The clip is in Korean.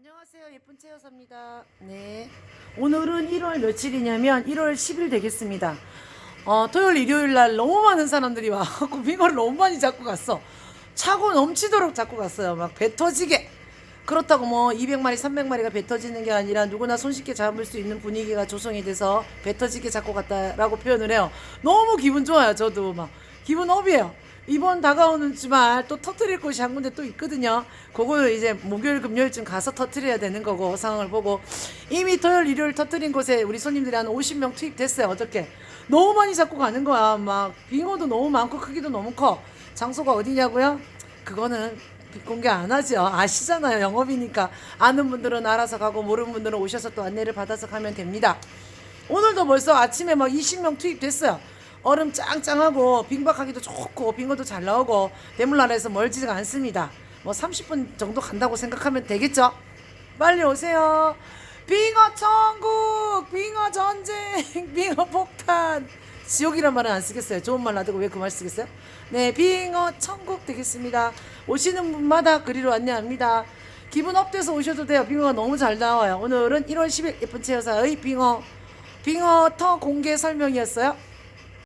안녕하세요. 예쁜 채여사입니다. 네. 오늘은 1월 며칠이냐면 1월 10일 되겠습니다. 어, 토요일, 일요일 날 너무 많은 사람들이 와갖고 빙어를 너무 많이 잡고 갔어. 차고 넘치도록 잡고 갔어요. 막 배 터지게. 그렇다고 뭐 200마리, 300마리가 배 터지는 게 아니라 누구나 손쉽게 잡을 수 있는 분위기가 조성이 돼서 배 터지게 잡고 갔다라고 표현을 해요. 너무 기분 좋아요. 저도 막 기분 업이에요. 이번 다가오는 주말 또 터트릴 곳이 한 군데 또 있거든요. 그거를 이제 목요일, 금요일쯤 가서 터트려야 되는 거고 상황을 보고 이미 토요일, 일요일 터트린 곳에 우리 손님들이 한 50명 투입됐어요. 어저께 너무 많이 잡고 가는 거야. 막 빙어도 너무 많고 크기도 너무 커. 장소가 어디냐고요? 그거는 공개 안 하죠. 아시잖아요. 영업이니까 아는 분들은 알아서 가고 모르는 분들은 오셔서 또 안내를 받아서 가면 됩니다. 오늘도 벌써 아침에 막 20명 투입됐어요. 얼음 짱짱하고 빙박하기도 좋고 빙어도 잘 나오고 대물나라에서 멀지가 않습니다. 뭐 30분 정도 간다고 생각하면 되겠죠? 빨리 오세요. 빙어 천국, 빙어 전쟁, 빙어 폭탄. 지옥이란 말은 안 쓰겠어요. 좋은 말 놔두고 왜 그 말 쓰겠어요? 네, 빙어 천국 되겠습니다. 오시는 분마다 그리로 안내합니다. 기분 업돼서 오셔도 돼요. 빙어가 너무 잘 나와요. 오늘은 1월 10일 예쁜 채여사의 빙어 빙어 터 공개 설명이었어요.